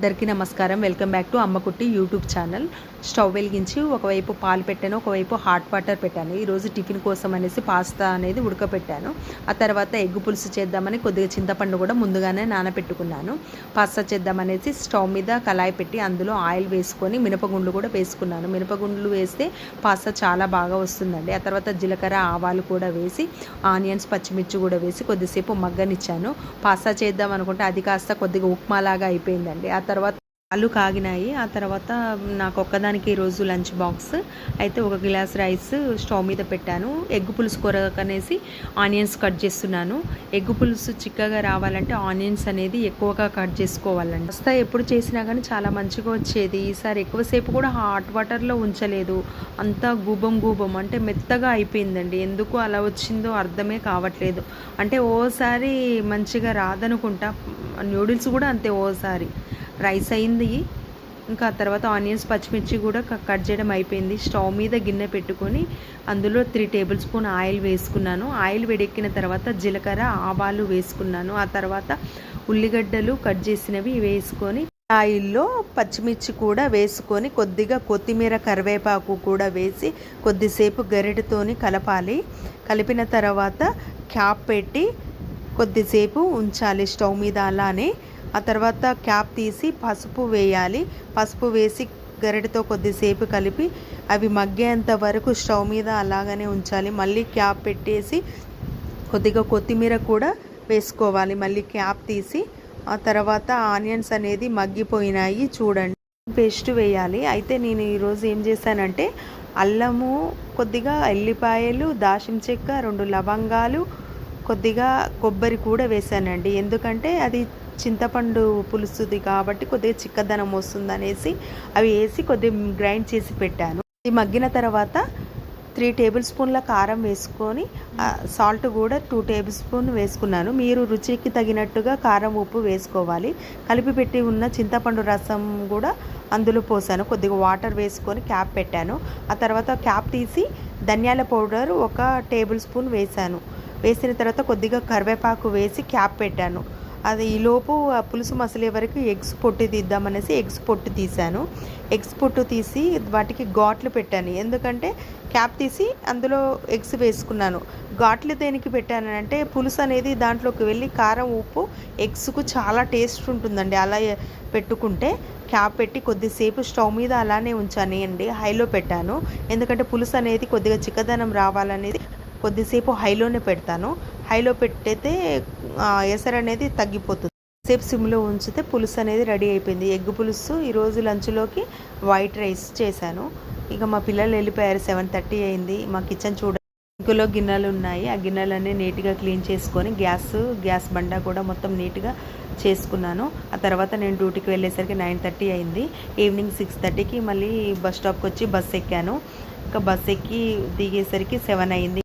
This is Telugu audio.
అందరికీ నమస్కారం. Welcome back to Ammakutti YouTube channel. Stove వెలిగించి ఒకవైపు పాలు పెట్టాను ఒకవైపు హాట్ వాటర్ పెట్టాను. ఈరోజు టిఫిన్ కోసం అనేసి పాస్తా అనేది ఉడకపెట్టాను ఆ తర్వాత ఎగ్గు పులుసు చేద్దామని కొద్దిగా చింతపండు కూడా ముందుగానే నానబెట్టుకున్నాను. పాస్తా చేద్దామనేసి స్టవ్ మీద కళాయి పెట్టి అందులో ఆయిల్ వేసుకొని మినపగుండ్లు కూడా వేసుకున్నాను. మినపగుండ్లు వేస్తే పాస్తా చాలా బాగా వస్తుందండి. ఆ తర్వాత జీలకర్ర ఆవాలు కూడా వేసి ఆనియన్స్ పచ్చిమిర్చి కూడా వేసి కొద్దిసేపు మగ్గనిచ్చాను. పాస్తా చేద్దాం అనుకుంటే అది కాస్త కొద్దిగా ఉప్మా లాగా అయిపోయిందండి. ఆ తర్వాత పాలు కాగినాయి. ఆ తర్వాత నాకు ఒక్కదానికి ఈరోజు లంచ్ బాక్స్. అయితే ఒక గ్లాస్ రైస్ స్టవ్ మీద పెట్టాను. ఎగ్ పులుసు కొరకనేసి ఆనియన్స్ కట్ చేస్తున్నాను. ఎగ్ పులుసు చిక్కగా రావాలంటే ఆనియన్స్ అనేది ఎక్కువగా కట్ చేసుకోవాలండి. వస్తా ఎప్పుడు చేసినా కానీ చాలా మంచిగా వచ్చేది. ఈసారి ఎక్కువసేపు కూడా హాట్ వాటర్లో ఉంచలేదు. అంతా గూబం గూబం. అంటే మెత్తగా అయిపోయిందండి. ఎందుకు అలా వచ్చిందో అర్థమే కావట్లేదు. అంటే ఓసారి మంచిగా రాదనుకుంటా. నూడిల్స్ కూడా అంతే ఓసారి. రైస్ అయింది. ఇంకా తర్వాత ఆనియన్స్ పచ్చిమిర్చి కూడా క- కట్ చేయడం అయిపోయింది. స్టవ్ మీద గిన్నె పెట్టుకొని అందులో త్రీ టేబుల్ స్పూన్ ఆయిల్ వేసుకున్నాను. ఆయిల్ వేడెక్కిన తర్వాత జీలకర్ర ఆవాలు వేసుకున్నాను. ఆ తర్వాత ఉల్లిగడ్డలు కట్ చేసినవి వేసుకొని ఆయిల్లో పచ్చిమిర్చి కూడా వేసుకొని కొద్దిగా కొత్తిమీర కరివేపాకు కూడా వేసి కొద్దిసేపు గరిటతోని కలపాలి. కలిపిన తర్వాత క్యాప్ పెట్టి కొద్దిసేపు ఉంచాలి స్టవ్ మీద అలానే. ఆ తర్వాత క్యాప్ తీసి పసుపు వేయాలి. పసుపు వేసి గరిటతో కొద్దిసేపు కలిపి అవి మగ్గేంత వరకు స్టవ్ మీద అలాగనే ఉంచాలి. మళ్ళీ క్యాప్ పెట్టేసి కొద్దిగా కొత్తిమీర కూడా వేసుకోవాలి. మళ్ళీ క్యాప్ తీసి ఆ తర్వాత ఆనియన్స్ అనేది మగ్గిపోయినాయి చూడండి. పేస్ట్ వేయాలి. అయితే నేను ఈరోజు ఏం చేశానంటే అల్లము కొద్దిగా ఎల్లిపాయలు దాల్చిన చెక్క రెండు లవంగాలు కొద్దిగా కొబ్బరి కూడా వేసానండి ఎందుకంటే అది చింతపండు పులుసుది కాబట్టి కొద్దిగా చిక్కదనం వస్తుంది అనేసి అవి వేసి కొద్దిగా గ్రైండ్ చేసి పెట్టాను. ఇది మగ్గిన తర్వాత త్రీ టేబుల్ స్పూన్ల కారం వేసుకొని సాల్ట్ కూడా టూ టేబుల్ స్పూన్ వేసుకున్నాను. మీరు రుచికి తగినట్టుగా కారం ఉప్పు వేసుకోవాలి. కలిపి పెట్టి ఉన్న చింతపండు రసం కూడా అందులో పోసాను. కొద్దిగా వాటర్ వేసుకొని క్యాప్ పెట్టాను. ఆ తర్వాత క్యాప్ తీసి ధనియాల పౌడర్ ఒక టేబుల్ స్పూన్ వేసాను. వేసిన తర్వాత కొద్దిగా కరివేపాకు వేసి క్యాప్ పెట్టాను. అది ఈలోపు ఆ పులుసు మసలే వరకు ఎగ్స్ పొట్టు తీద్దామనేసి ఎగ్స్ పొట్టు తీశాను. ఎగ్స్ పొట్టు తీసి వాటికి ఘాట్లు పెట్టాను. ఎందుకంటే క్యాప్ తీసి అందులో ఎగ్స్ వేసుకున్నాను. ఘాట్లు దేనికి పెట్టానంటే పులుసు అనేది దాంట్లోకి వెళ్ళి కారం ఉప్పు ఎగ్స్కు చాలా టేస్ట్ ఉంటుందండి. అలా పెట్టుకుంటే క్యాప్ పెట్టి కొద్దిసేపు స్టవ్ మీద అలానే ఉంచాను. అండి హైలో పెట్టాను. ఎందుకంటే పులుసు అనేది కొద్దిగా చిక్కదనం రావాలనేది కొద్దిసేపు హైలోనే పెడతాను. హైలో పెట్టితే ఆ, ఎసరు అనేది తగ్గిపోతుంది. సేపు సిమ్లో ఉంచితే పులుసు అనేది రెడీ అయిపోయింది. ఎగ్ పులుసు ఈరోజు లంచ్లోకి వైట్ రైస్ చేశాను. ఇక మా పిల్లలు వెళ్ళిపోయారు. సెవెన్ థర్టీ అయింది. మా కిచెన్ చూడ ఇంకులో గిన్నెలు ఉన్నాయి. ఆ గిన్నెలన్నీ నీట్గా క్లీన్ చేసుకొని గ్యాస్ గ్యాస్ బండ కూడా మొత్తం నీట్గా చేసుకున్నాను. ఆ తర్వాత నేను డ్యూటీకి వెళ్ళేసరికి నైన్ థర్టీ అయింది. ఈవినింగ్ సిక్స్ థర్టీకి మళ్ళీ బస్ స్టాప్కి వచ్చి బస్ ఎక్కాను. ఇంకా బస్ ఎక్కి దిగేసరికి సెవెన్ అయింది.